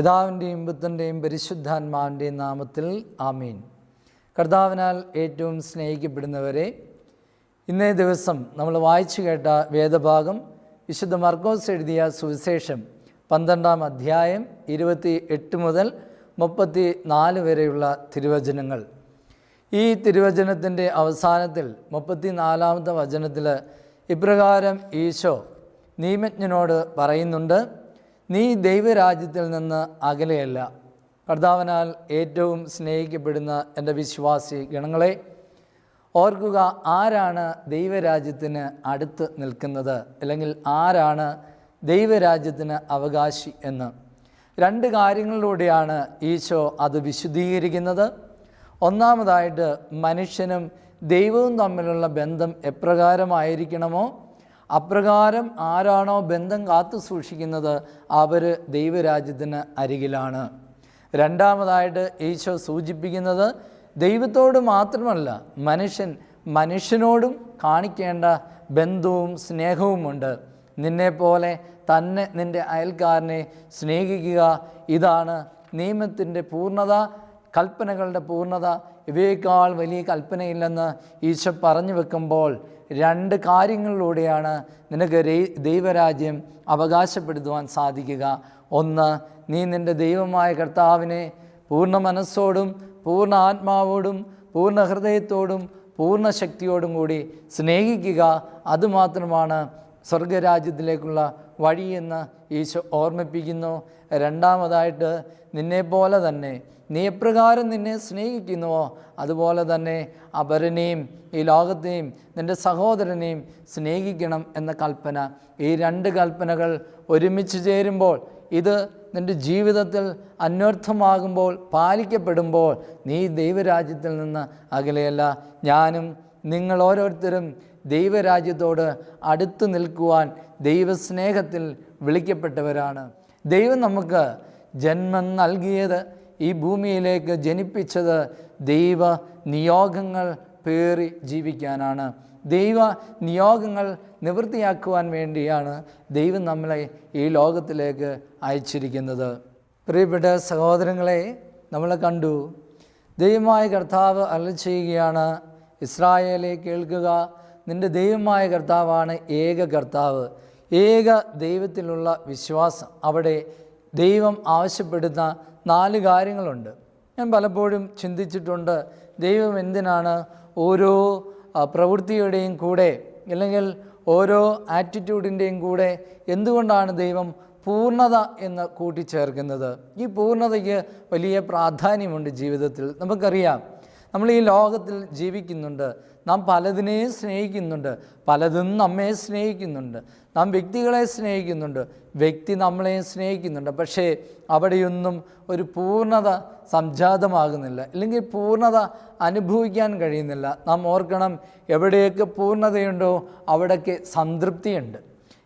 പിതാവിന്റെയും പുത്രന്റെയും പരിശുദ്ധാത്മാവിന്റെയും നാമത്തിൽ ആമീൻ. കർത്താവിനാൽ ഏറ്റവും സ്നേഹിക്കപ്പെടുന്നവരെ ഇന്നേ ദിവസം നമ്മൾ വായിച്ചു കേട്ട വേദഭാഗം വിശുദ്ധ മർക്കോസ് എഴുതിയ സുവിശേഷം പന്ത്രണ്ടാം അധ്യായം ഇരുപത്തി എട്ട് മുതൽ മുപ്പത്തി നാല് വരെയുള്ള തിരുവചനങ്ങൾ. ഈ തിരുവചനത്തിന്റെ അവസാനത്തിൽ മുപ്പത്തി നാലാമത്തെ വചനത്തിൽ ഇപ്രകാരം ഈശോ നിയമജ്ഞനോട് പറയുന്നുണ്ട് നീ ദൈവരാജ്യത്തിൽ നിന്ന് അകലെയല്ല. കർത്താവിനാൽ ഏറ്റവും സ്നേഹിക്കപ്പെടുന്ന എന്റെ വിശ്വാസി ഗണങ്ങളെ ഓർക്കുക ആരാണ് ദൈവരാജ്യത്തിന് അടുത്ത് നിൽക്കുന്നത് അല്ലെങ്കിൽ ആരാണ് ദൈവരാജ്യത്തിന് അവകാശി എന്ന്. രണ്ട് കാര്യങ്ങളിലൂടെയാണ് ഈശോ അത് വിശുദ്ധീകരിക്കുന്നത്. ഒന്നാമതായിട്ട് മനുഷ്യനും ദൈവവും തമ്മിലുള്ള ബന്ധം എപ്രകാരമായിരിക്കണമോ? അപ്രകാരം ആരാണോ ബന്ധം കാത്തു സൂക്ഷിക്കുന്നത് അവർ ദൈവരാജ്യത്തിന് അരികിലാണ്. രണ്ടാമതായിട്ട് ഈശോ സൂചിപ്പിക്കുന്നത് ദൈവത്തോട് മാത്രമല്ല മനുഷ്യൻ മനുഷ്യനോടും കാണിക്കേണ്ട ബന്ധവും സ്നേഹവുമുണ്ട് നിന്നെപ്പോലെ തന്നെ നിന്റെ അയൽക്കാരനെ സ്നേഹിക്കുക ഇതാണ് നിയമത്തിന്റെ പൂർണത കൽപ്പനകളുടെ പൂർണത ഇവയേക്കാൾ വലിയ കൽപ്പനയില്ലെന്ന് ഈശോ പറഞ്ഞു വെക്കുമ്പോൾ രണ്ട് കാര്യങ്ങളിലൂടെയാണ് നിനക്ക് ദൈവരാജ്യം അവകാശപ്പെടുത്തുവാൻ സാധിക്കുക. ഒന്ന് നീ നിന്റെ ദൈവമായ കർത്താവിനെ പൂർണ മനസ്സോടും പൂർണ ആത്മാവോടും പൂർണ ഹൃദയത്തോടും പൂർണ ശക്തിയോടും കൂടി സ്നേഹിക്കുക. അതുമാത്രമാണ് സ്വർഗരാജ്യത്തിലേക്കുള്ള വഴിയെന്ന് ഈശോ ഓർമ്മിപ്പിക്കുന്നു. രണ്ടാമതായിട്ട് നിന്നെപ്പോലെ തന്നെ നീ എപ്രകാരം നിന്നെ സ്നേഹിക്കുന്നുവോ? അതുപോലെ തന്നെ അപരനെയും ഈ ലോകത്തെയും നിന്റെ സഹോദരനെയും സ്നേഹിക്കണം എന്ന കൽപ്പന. ഈ രണ്ട് കൽപ്പനകൾ ഒരുമിച്ച് ചേരുമ്പോൾ ഇത് നിന്റെ ജീവിതത്തിൽ അന്വർത്ഥമാകുമ്പോൾ പാലിക്കപ്പെടുമ്പോൾ നീ ദൈവരാജ്യത്തിൽ നിന്ന് അകലെയല്ല. ഞാനും നിങ്ങൾ ഓരോരുത്തരും ദൈവരാജ്യത്തോട് അടുത്തു നിൽക്കുവാൻ ദൈവസ്നേഹത്തിൽ വിളിക്കപ്പെട്ടവരാണ്. ദൈവം നമുക്ക് ജന്മം നൽകിയത് ഈ ഭൂമിയിലേക്ക് ജനിപ്പിച്ചത് ദൈവ നിയോഗങ്ങൾ പേറി ജീവിക്കാനാണ്. ദൈവ നിയോഗങ്ങൾ നിവൃത്തിയാക്കുവാൻ വേണ്ടിയാണ് ദൈവം നമ്മളെ ഈ ലോകത്തിലേക്ക് അയച്ചിരിക്കുന്നത്. പ്രിയപ്പെട്ട സഹോദരങ്ങളെ നമ്മൾ കണ്ടു. ദൈവമായ കർത്താവ് അരളി ചെയ്യുകയാണ് ഇസ്രായേലെ കേൾക്കുക. നിന്റെ ദൈവമായ കർത്താവാണ് ഏക കർത്താവ്. ഏക ദൈവത്തിലുള്ള വിശ്വാസം അവിടെ ദൈവം ആവശ്യപ്പെടുന്ന നാല് കാര്യങ്ങളുണ്ട്. ഞാൻ പലപ്പോഴും ചിന്തിച്ചിട്ടുണ്ട് ദൈവം എന്തിനാണ് ഓരോ പ്രവൃത്തിയുടെയും കൂടെ അല്ലെങ്കിൽ ഓരോ ആറ്റിറ്റ്യൂഡിന്റെയും കൂടെ എന്തുകൊണ്ടാണ് ദൈവം പൂർണത എന്ന് കൂട്ടിച്ചേർക്കുന്നത്? ഈ പൂർണതയ്ക്ക് വലിയ പ്രാധാന്യമുണ്ട് ജീവിതത്തിൽ. നമുക്കറിയാം നമ്മൾ ഈ ലോകത്തിൽ ജീവിക്കുന്നുണ്ട്. നാം പലതിനെയും സ്നേഹിക്കുന്നുണ്ട്. പലതും നമ്മെ സ്നേഹിക്കുന്നുണ്ട്. നാം വ്യക്തികളെ സ്നേഹിക്കുന്നുണ്ട്. വ്യക്തി നമ്മളെയും സ്നേഹിക്കുന്നുണ്ട്. പക്ഷേ അവിടെയൊന്നും ഒരു പൂർണത സംജാതമാകുന്നില്ല. അല്ലെങ്കിൽ പൂർണത അനുഭവിക്കാൻ കഴിയുന്നില്ല. നാം ഓർക്കണം എവിടെയൊക്കെ പൂർണതയുണ്ടോ അവിടെയൊക്കെ സംതൃപ്തിയുണ്ട്.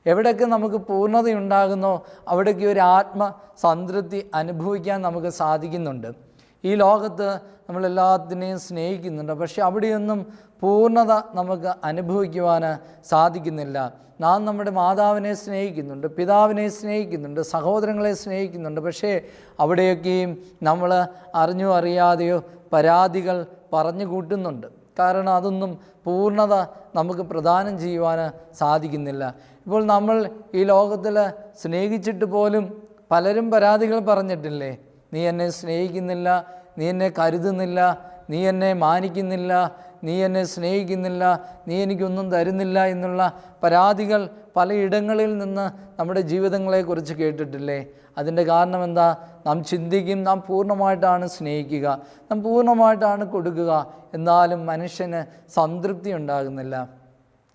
എവിടെയൊക്കെ നമുക്ക് പൂർണതയുണ്ടാകുന്നോ അവിടേക്ക് ഒരു ആത്മ സംതൃപ്തി അനുഭവിക്കാൻ നമുക്ക് സാധിക്കുന്നുണ്ട്. ഈ ലോകത്ത് നമ്മളെല്ലാത്തിനെയും സ്നേഹിക്കുന്നുണ്ട്. പക്ഷെ അവിടെയൊന്നും പൂർണത നമുക്ക് അനുഭവിക്കുവാൻ സാധിക്കുന്നില്ല. നാം നമ്മുടെ മാതാവിനെ സ്നേഹിക്കുന്നുണ്ട് പിതാവിനെ സ്നേഹിക്കുന്നുണ്ട് സഹോദരങ്ങളെ സ്നേഹിക്കുന്നുണ്ട്. പക്ഷേ അവിടെയൊക്കെയും നമ്മൾ അറിഞ്ഞോ അറിയാതെയോ പരാതികൾ പറഞ്ഞു കൂട്ടുന്നുണ്ട്. കാരണം അതൊന്നും പൂർണത നമുക്ക് പ്രദാനം ചെയ്യുവാൻ സാധിക്കുന്നില്ല. ഇപ്പോൾ നമ്മൾ ഈ ലോകത്തിൽ സ്നേഹിച്ചിട്ട് പോലും പലരും പരാതികൾ പറഞ്ഞിട്ടില്ലേ? നീ എന്നെ സ്നേഹിക്കുന്നില്ല നീ എന്നെ കരുതുന്നില്ല നീ എന്നെ മാനിക്കുന്നില്ല നീ എന്നെ സ്നേഹിക്കുന്നില്ല നീ എനിക്കൊന്നും തരുന്നില്ല എന്നുള്ള പരാതികൾ പലയിടങ്ങളിൽ നിന്ന് നമ്മുടെ ജീവിതങ്ങളെക്കുറിച്ച് കേട്ടിട്ടില്ലേ? അതിന്റെ കാരണം എന്താ? നാം ചിന്തിക്കും നാം പൂർണമായിട്ടാണ് സ്നേഹിക്കുക നാം പൂർണമായിട്ടാണ് കൊടുക്കുക. എന്നാലും മനുഷ്യന് സംതൃപ്തി ഉണ്ടാകുന്നില്ല.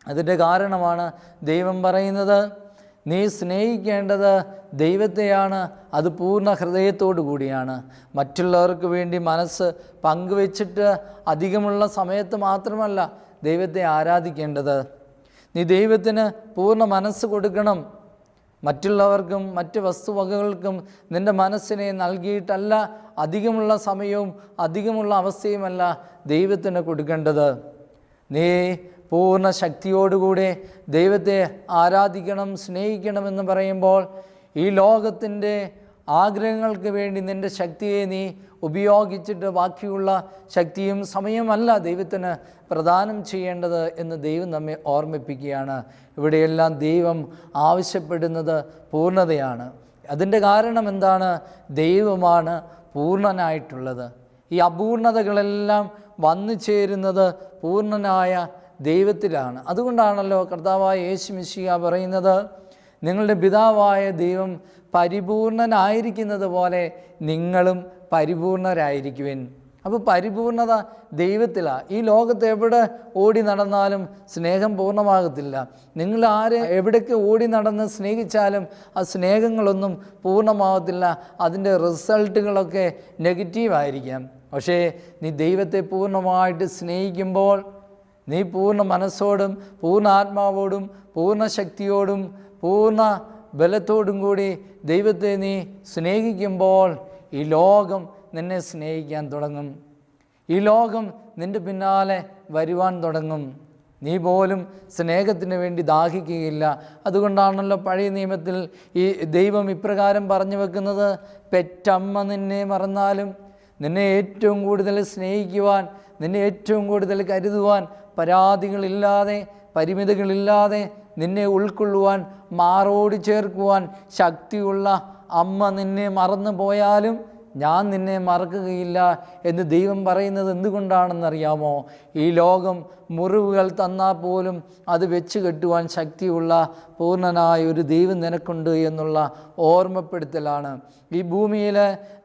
അതിന്റെ കാരണമാണ് ദൈവം പറയുന്നത് നീ സ്നേഹിക്കേണ്ടത് ദൈവത്തെയാണ് അത് പൂർണ ഹൃദയത്തോടു കൂടിയാണ്. മറ്റുള്ളവർക്ക് വേണ്ടി മനസ്സ് പങ്കുവെച്ചിട്ട് അധികമുള്ള സമയത്ത് മാത്രമല്ല ദൈവത്തെ ആരാധിക്കേണ്ടത്. നീ ദൈവത്തിന് പൂർണ മനസ്സ് കൊടുക്കണം. മറ്റുള്ളവർക്കും മറ്റ് വസ്തുവകകൾക്കും നിന്റെ മനസ്സിനെ നൽകിയിട്ടല്ല അധികമുള്ള സമയവും അധികമുള്ള അവസ്ഥയുമല്ല ദൈവത്തിന് കൊടുക്കേണ്ടത്. നീ പൂർണ ശക്തിയോടുകൂടെ ദൈവത്തെ ആരാധിക്കണം സ്നേഹിക്കണമെന്ന് പറയുമ്പോൾ ഈ ലോകത്തിന്റെ ആഗ്രഹങ്ങൾക്ക് വേണ്ടി നിന്റെ ശക്തിയെ നീ ഉപയോഗിച്ചിട്ട് ബാക്കിയുള്ള ശക്തിയും സമയമല്ല ദൈവത്തിന് പ്രദാനം ചെയ്യേണ്ടത് എന്ന് ദൈവം നമ്മെ ഓർമ്മിപ്പിക്കുകയാണ്. ഇവിടെയെല്ലാം ദൈവം ആവശ്യപ്പെടുന്നത് പൂർണതയാണ്. അതിന്റെ കാരണം എന്താണ്? ദൈവമാണ് പൂർണനായിട്ടുള്ളത്. ഈ അപൂർണതകളെല്ലാം വന്നു ചേരുന്നത് പൂർണനായ ദൈവത്തിലാണ്. അതുകൊണ്ടാണല്ലോ കർത്താവായ യേശു മിശിക പറയുന്നത് നിങ്ങളുടെ പിതാവായ ദൈവം പരിപൂർണനായിരിക്കുന്നത് പോലെ നിങ്ങളും പരിപൂർണരായിരിക്കുവിൻ. അപ്പോൾ പരിപൂർണത ദൈവത്തിലാണ് ഈ ലോകത്ത് എവിടെ ഓടി നടന്നാലും സ്നേഹം പൂർണമാകത്തില്ല. നിങ്ങൾ ആര് എവിടേക്ക് ഓടി നടന്ന് സ്നേഹിച്ചാലും ആ സ്നേഹങ്ങളൊന്നും പൂർണമാകത്തില്ല. അതിന്റെ റിസൾട്ടുകളൊക്കെ നെഗറ്റീവായിരിക്കാം. പക്ഷേ നീ ദൈവത്തെ പൂർണമായിട്ട് സ്നേഹിക്കുമ്പോൾ നീ പൂർണ മനസ്സോടും പൂർണ ആത്മാവോടും പൂർണ ശക്തിയോടും പൂർണ ബലത്തോടും കൂടി ദൈവത്തെ നീ സ്നേഹിക്കുമ്പോൾ ഈ ലോകം നിന്നെ സ്നേഹിക്കാൻ തുടങ്ങും. ഈ ലോകം നിന്റെ പിന്നാലെ വരുവാൻ തുടങ്ങും. നീ പോലും സ്നേഹത്തിന് വേണ്ടി ദാഹിക്കുകയില്ല. അതുകൊണ്ടാണല്ലോ പഴയ നിയമത്തിൽ ഈ ദൈവം ഇപ്രകാരം പറഞ്ഞു വെക്കുന്നത് പെറ്റമ്മ നിന്നെ മറന്നാലും നിന്നെ ഏറ്റവും കൂടുതൽ സ്നേഹിക്കുവാൻ നിന്നെ ഏറ്റവും കൂടുതൽ കരുതുവാൻ പരാതികളില്ലാതെ പരിമിതികളില്ലാതെ നിന്നെ ഉൾക്കൊള്ളുവാൻ മാറോട് ചേർക്കുവാൻ ശക്തിയുള്ള അമ്മ നിന്നെ മറന്നു പോയാലും ഞാൻ നിന്നെ മറക്കുകയില്ല എന്ന് ദൈവം പറയുന്നത് എന്തുകൊണ്ടാണെന്നറിയാമോ? ഈ ലോകം മുറിവുകൾ തന്നാൽ പോലും അത് വെച്ച് കെട്ടുവാൻ ശക്തിയുള്ള പൂർണനായ ഒരു ദൈവം നിനക്കുണ്ട് എന്നുള്ള ഓർമ്മപ്പെടുത്തലാണ്. ഈ ഭൂമിയിൽ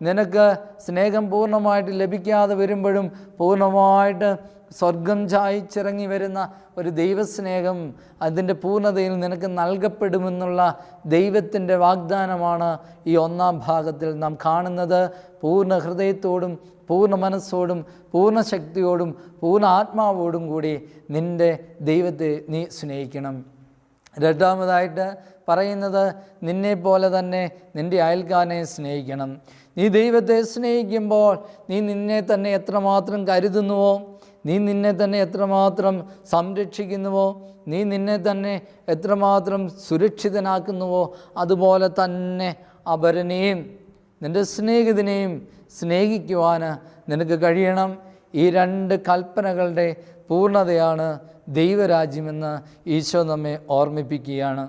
നിനക്ക് സ്നേഹം പൂർണമായിട്ട് ലഭിക്കാതെ വരുമ്പോഴും പൂർണമായിട്ട് സ്വർഗം ചായച്ചിറങ്ങി വരുന്ന ഒരു ദൈവസ്നേഹം അതിന്റെ പൂർണതയിൽ നിനക്ക് നൽകപ്പെടുമെന്നുള്ള ദൈവത്തിന്റെ വാഗ്ദാനമാണ് ഈ ഒന്നാം ഭാഗത്തിൽ നാം കാണുന്നത്. പൂർണ ഹൃദയത്തോടും പൂർണ മനസ്സോടും പൂർണ ശക്തിയോടും പൂർണ ആത്മാവോടും കൂടി നിന്റെ ദൈവത്തെ നീ സ്നേഹിക്കണം. രണ്ടാമതായിട്ട് പറയുന്നത് നിന്നെപ്പോലെ തന്നെ നിന്റെ അയൽക്കാരനെ സ്നേഹിക്കണം. നീ ദൈവത്തെ സ്നേഹിക്കുമ്പോൾ നീ നിന്നെ തന്നെ എത്രമാത്രം കരുതുന്നുവോ? നീ നിന്നെ തന്നെ എത്രമാത്രം സംരക്ഷിക്കുന്നുവോ? നീ നിന്നെ തന്നെ എത്രമാത്രം സുരക്ഷിതനാക്കുന്നുവോ? അതുപോലെ തന്നെ അപരനെയും നിന്റെ സ്നേഹിതനെയും സ്നേഹിക്കുവാൻ നിനക്ക് കഴിയണം. ഈ രണ്ട് കൽപ്പനകളുടെ പൂർണതയാണ് ദൈവരാജ്യമെന്ന് ഈശോ നമ്മെ ഓർമ്മിപ്പിക്കുകയാണ്.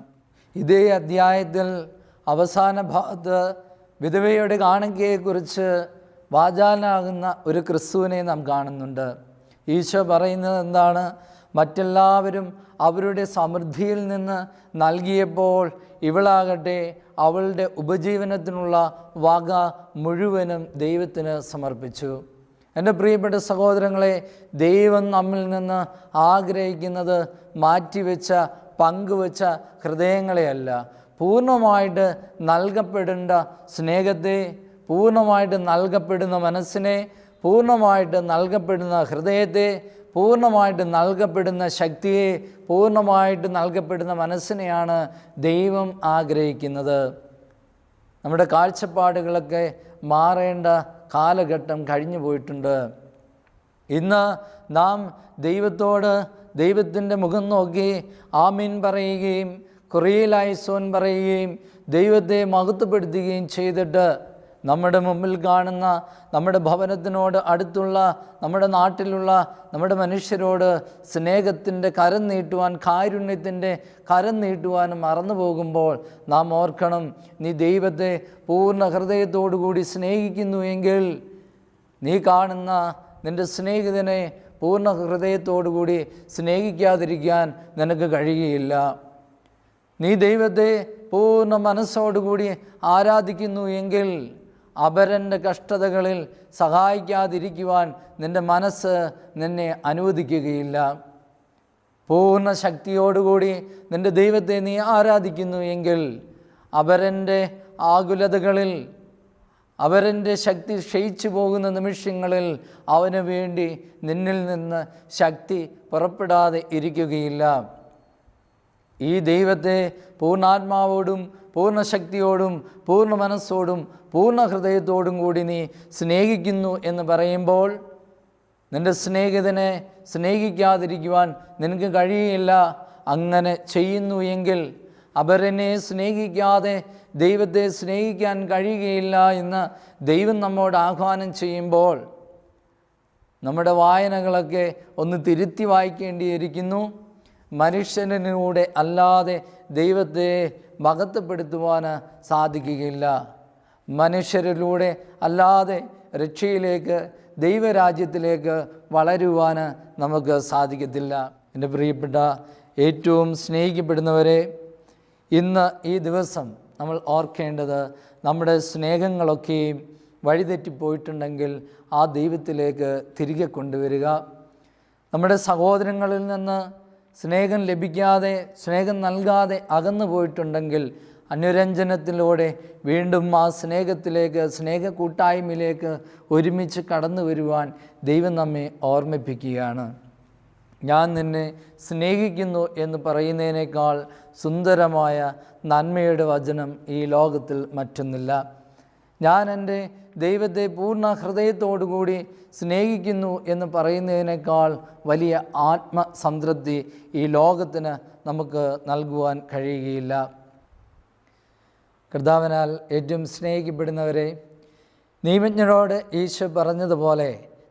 ഇതേ അധ്യായത്തിൽ അവസാന ഭാഗത്ത് വിധവയുടെ കാണിക്കയെക്കുറിച്ച് വാചാലനാകുന്ന ഒരു ക്രിസ്തുവിനെ നാം കാണുന്നുണ്ട്. ഈശോ പറയുന്നത് എന്താണ്? മറ്റെല്ലാവരും അവരുടെ സമൃദ്ധിയിൽ നിന്ന് നൽകിയപ്പോൾ ഇവളാകട്ടെ അവളുടെ ഉപജീവനത്തിനുള്ള വക മുഴുവനും ദൈവത്തിന് സമർപ്പിച്ചു. എന്റെ പ്രിയപ്പെട്ട സഹോദരങ്ങളെ ദൈവം നമ്മിൽ നിന്ന് ആഗ്രഹിക്കുന്നത് മാറ്റിവെച്ച പങ്കുവെച്ച ഹൃദയങ്ങളെയല്ല. പൂർണമായിട്ട് നൽകപ്പെടേണ്ട സ്നേഹത്തെ പൂർണമായിട്ട് നൽകപ്പെടുന്ന മനസ്സിനെ പൂർണമായിട്ട് നൽകപ്പെടുന്ന ഹൃദയത്തെ പൂർണമായിട്ട് നൽകപ്പെടുന്ന ശക്തിയെ പൂർണമായിട്ട് നൽകപ്പെടുന്ന മനസ്സിനെയാണ് ദൈവം ആഗ്രഹിക്കുന്നത്. നമ്മുടെ കാഴ്ചപ്പാടുകളൊക്കെ മാറേണ്ട കാലഘട്ടം കഴിഞ്ഞു പോയിട്ടുണ്ട്. ഇന്ന് നാം ദൈവത്തോട് ദൈവത്തിന്റെ മുഖം നോക്കി ആമീൻ പറയുകയും കുറേലായിസോൻ പറയുകയും ദൈവത്തെ മഹത്വപ്പെടുത്തുകയും ചെയ്തിട്ട് നമ്മുടെ മുമ്പിൽ കാണുന്ന നമ്മുടെ ഭവനത്തിനോട് അടുത്തുള്ള നമ്മുടെ നാട്ടിലുള്ള നമ്മുടെ മനുഷ്യരോട് സ്നേഹത്തിന്റെ കരം നീട്ടുവാൻ കാരുണ്യത്തിന്റെ കരം നീട്ടുവാൻ മറന്നു പോകുമ്പോൾ നാം ഓർക്കണം നീ ദൈവത്തെ പൂർണ ഹൃദയത്തോടു കൂടി സ്നേഹിക്കുന്നു എങ്കിൽ നീ കാണുന്ന നിന്റെ സ്നേഹിതനെ പൂർണ ഹൃദയത്തോടു കൂടി സ്നേഹിക്കാതിരിക്കാൻ നിനക്ക് കഴിയുകയില്ല. നീ ദൈവത്തെ പൂർണ മനസ്സോടുകൂടി ആരാധിക്കുന്നു എങ്കിൽ അപരന്റെ കഷ്ടതകളിൽ സഹായിക്കാതിരിക്കുവാൻ നിന്റെ മനസ്സ് നിന്നെ അനുവദിക്കുകയില്ല. പൂർണ ശക്തിയോടുകൂടി നിന്റെ ദൈവത്തെ നീ ആരാധിക്കുന്നു എങ്കിൽ അപരന്റെ ആകുലതകളിൽ അവരന്റെ ശക്തി ക്ഷയിച്ചു പോകുന്ന നിമിഷങ്ങളിൽ അവന് വേണ്ടി നിന്നിൽ നിന്ന് ശക്തി പുറപ്പെടാതെ ഇരിക്കുകയില്ല. ഈ ദൈവത്തെ പൂർണാത്മാവോടും പൂർണ ശക്തിയോടും പൂർണ മനസ്സോടും പൂർണ ഹൃദയത്തോടും കൂടി നീ സ്നേഹിക്കുന്നു എന്ന് പറയുമ്പോൾ നിന്റെ സ്നേഹിതനെ സ്നേഹിക്കാതിരിക്കുവാൻ നിനക്ക് കഴിയില്ല അങ്ങനെ ചെയ്യുന്നു എങ്കിൽ അപരനെ സ്നേഹിക്കാതെ ദൈവത്തെ സ്നേഹിക്കാൻ കഴിയുകയില്ല എന്ന് ദൈവം നമ്മോട് ആഹ്വാനം ചെയ്യുമ്പോൾ നമ്മുടെ വായനകളൊക്കെ ഒന്ന് തിരുത്തി വായിക്കേണ്ടിയിരിക്കുന്നു. മനുഷ്യനിലൂടെ അല്ലാതെ ദൈവത്തെ മഹത്വപ്പെടുത്തുവാൻ സാധിക്കുകയില്ല. മനുഷ്യരിലൂടെ അല്ലാതെ രക്ഷയിലേക്ക് ദൈവരാജ്യത്തിലേക്ക് വളരുവാൻ നമുക്ക് സാധിക്കത്തില്ല. എന്റെ പ്രിയപ്പെട്ട ഏറ്റവും സ്നേഹിക്കപ്പെടുന്നവരെ ഇന്ന് ഈ ദിവസം നമ്മൾ ഓർക്കേണ്ടത് നമ്മുടെ സ്നേഹങ്ങളൊക്കെയും വഴിതെറ്റിപ്പോയിട്ടുണ്ടെങ്കിൽ ആ ദൈവത്തിലേക്ക് തിരികെ കൊണ്ടുവരിക. നമ്മുടെ സഹോദരങ്ങളിൽ നിന്ന് സ്നേഹം ലഭിക്കാതെ സ്നേഹം നൽകാതെ അകന്നു പോയിട്ടുണ്ടെങ്കിൽ അനുരഞ്ജനത്തിലൂടെ വീണ്ടും ആ സ്നേഹത്തിലേക്ക് സ്നേഹ കൂട്ടായ്മയിലേക്ക് ഒരുമിച്ച് കടന്നു വരുവാൻ ദൈവം നമ്മെ ഓർമ്മിപ്പിക്കുകയാണ്. ഞാൻ നിന്നെ സ്നേഹിക്കുന്നു എന്ന് പറയുന്നതിനേക്കാൾ സുന്ദരമായ നന്മയുടെ വചനം ഈ ലോകത്തിൽ മറ്റൊന്നില്ല. ഞാൻ എന്റെ ദൈവത്തെ പൂർണ ഹൃദയത്തോടുകൂടി സ്നേഹിക്കുന്നു എന്ന് പറയുന്നതിനേക്കാൾ വലിയ ആത്മസംതൃപ്തി ഈ ലോകത്തിന് നമുക്ക് നൽകുവാൻ കഴിയുകയില്ല. കർത്താവിനാൽ ഏറ്റവും സ്നേഹിക്കപ്പെടുന്നവരെ നിയമജ്ഞരോട് ഈശോ പറഞ്ഞതുപോലെ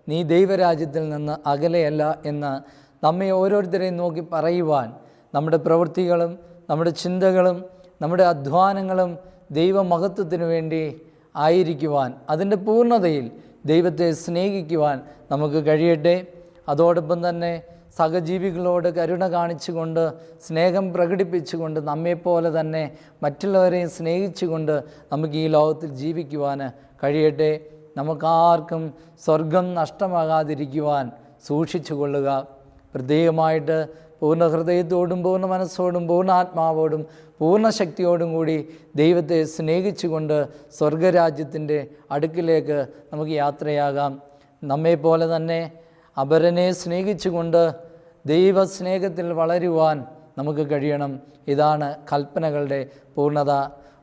നീ ദൈവരാജ്യത്തിൽ നിന്ന് അകലെയല്ല എന്ന് നമ്മെ ഓരോരുത്തരെയും നോക്കി പറയുവാൻ നമ്മുടെ പ്രവൃത്തികളും നമ്മുടെ ചിന്തകളും നമ്മുടെ അധ്വാനങ്ങളും ദൈവമഹത്വത്തിനു വേണ്ടി ആയിരിക്കുവാൻ അതിന്റെ പൂർണതയിൽ ദൈവത്തെ സ്നേഹിക്കുവാൻ നമുക്ക് കഴിയട്ടെ. അതോടൊപ്പം തന്നെ സഹജീവികളോട് കരുണ കാണിച്ചുകൊണ്ട് സ്നേഹം പ്രകടിപ്പിച്ചുകൊണ്ട് നമ്മെപ്പോലെ തന്നെ മറ്റുള്ളവരെയും സ്നേഹിച്ചുകൊണ്ട് നമുക്ക് ഈ ലോകത്തിൽ ജീവിക്കുവാൻ കഴിയട്ടെ. നമുക്കാർക്കും സ്വർഗം നഷ്ടമാകാതിരിക്കുവാൻ സൂക്ഷിച്ചു കൊള്ളുക പ്രത്യേകമായിട്ട് പൂർണ ഹൃദയത്തോടും പൂർണ മനസ്സോടും പൂർണ ആത്മാവോടും പൂർണ ശക്തിയോടും കൂടി ദൈവത്തെ സ്നേഹിച്ചുകൊണ്ട് സ്വർഗരാജ്യത്തിന്റെ അടുക്കിലേക്ക് നമുക്ക് യാത്രയാകാം. നമ്മെപ്പോലെ തന്നെ അപരനെ സ്നേഹിച്ചുകൊണ്ട് ദൈവസ്നേഹത്തിൽ വളരുവാൻ നമുക്ക് കഴിയണം. ഇതാണ് കൽപ്പനകളുടെ പൂർണത.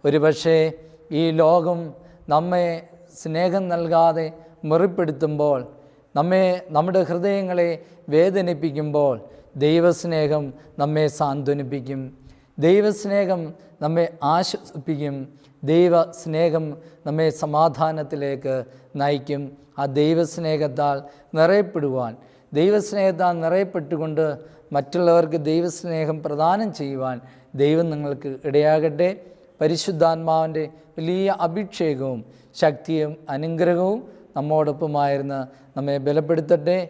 ഒരുപക്ഷേ ഈ ലോകം നമ്മെ സ്നേഹം നൽകാതെ മുറിപ്പെടുത്തുമ്പോൾ നമ്മെ നമ്മുടെ ഹൃദയങ്ങളെ വേദനിപ്പിക്കുമ്പോൾ ദൈവസ്നേഹം നമ്മെ സാന്ത്വനിപ്പിക്കും. ദൈവസ്നേഹം നമ്മെ ആശ്വസിപ്പിക്കും. ദൈവസ്നേഹം നമ്മെ സമാധാനത്തിലേക്ക് നയിക്കും. ആ ദൈവസ്നേഹത്താൽ നിറയപ്പെടുവാൻ. ദൈവസ്നേഹത്താൽ നിറയപ്പെട്ടുകൊണ്ട് മറ്റുള്ളവർക്ക് ദൈവസ്നേഹം പ്രദാനം ചെയ്യുവാൻ ദൈവം നിങ്ങൾക്ക് ഇടയാകട്ടെ. പരിശുദ്ധാത്മാവിന്റെ വലിയ അഭിഷേകവും ശക്തിയും അനുഗ്രഹവും നമ്മോടൊപ്പമായിരുന്ന് നമ്മെ ബലപ്പെടുത്തട്ടെ.